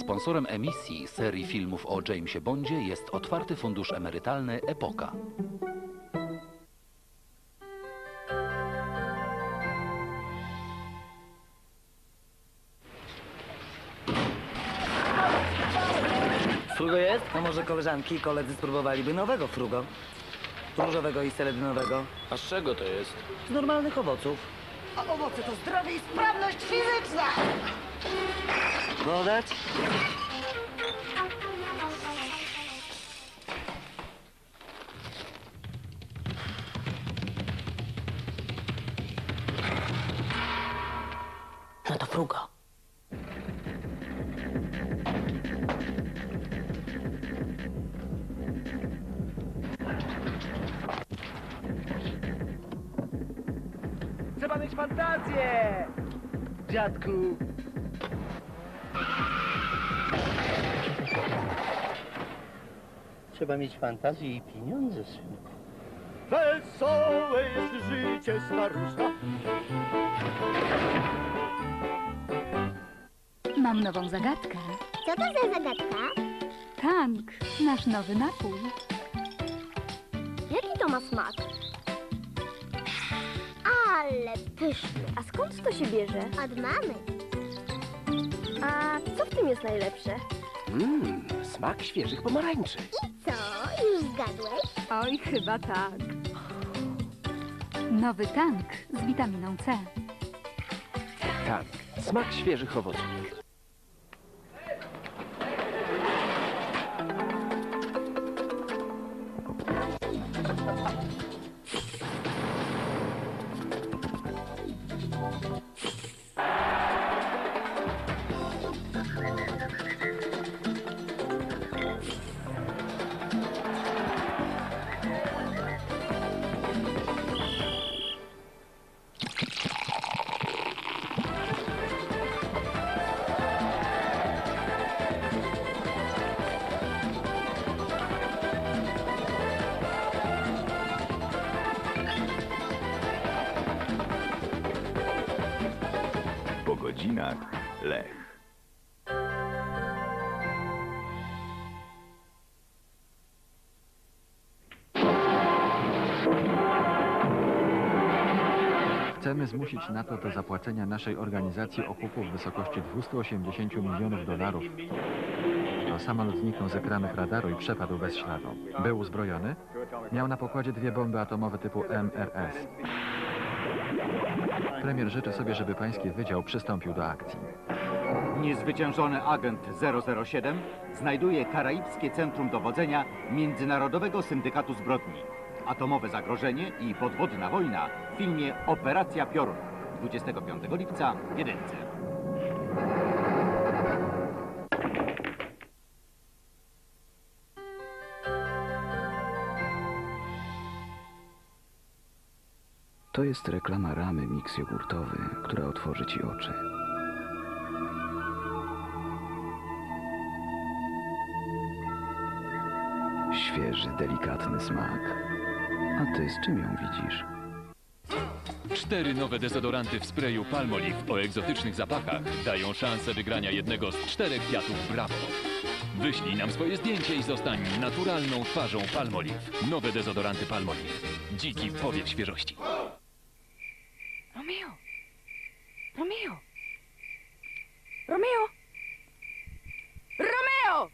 Sponsorem emisji serii filmów o Jamesie Bondzie jest otwarty fundusz emerytalny Epoka. Frugo jest? A może koleżanki i koledzy spróbowaliby nowego frugo? Różowego i seledynowego. A z czego to jest? Z normalnych owoców. A owoce to zdrowie i sprawność fizyczna! Podać? No to frugo. Trzeba mieć fantazję! Dziadku! Trzeba mieć fantazję i pieniądze, synku. Wesołe jest życie staruszka. Mam nową zagadkę. Co to za zagadka? Tank, nasz nowy napój. Jaki to ma smak? Ale pyszny. A skąd to się bierze? Od mamy. A co w tym jest najlepsze? Mmm, smak świeżych pomarańczy. I co? Już zgadłeś? Oj, chyba tak. Nowy tank z witaminą C. Tak, smak świeżych owoców. Po godzinach Lech. Chcemy zmusić NATO do zapłacenia naszej organizacji okupu w wysokości 280 milionów dolarów. A samolot zniknął z ekranów radaru i przepadł bez śladu. Był uzbrojony? Miał na pokładzie dwie bomby atomowe typu MRS. Premier życzy sobie, żeby pański wydział przystąpił do akcji. Niezwyciężony agent 007 znajduje Karaibskie Centrum Dowodzenia Międzynarodowego Syndykatu Zbrodni. Atomowe zagrożenie i podwodna wojna w filmie Operacja Piorun 25 lipca w Jedynce. To jest reklama ramy mix jogurtowy, która otworzy ci oczy. Świeży, delikatny smak. A ty z czym ją widzisz? Cztery nowe dezodoranty w sprayu Palmolive o egzotycznych zapachach dają szansę wygrania jednego z czterech kwiatów Brawo. Wyślij nam swoje zdjęcie i zostań naturalną twarzą Palmolive. Nowe dezodoranty Palmolive. Dziki powiew świeżości. Romeo! Romeo! Romeo! Romeo!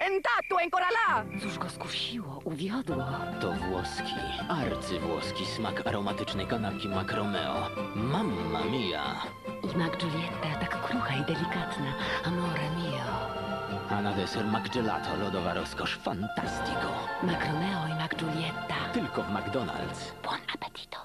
Entato encoralà! Cóż go skusiło, uwiodło? To włoski, arcywłoski smak aromatycznej kanapki Macromeo. Mamma mia! I Mac Giulietta, tak krucha i delikatna. Amore mio. A na deser McGelato, lodowa rozkosz fantastico. Mac Romeo i Mac Giulietta. Tylko w McDonald's. Buon appetit.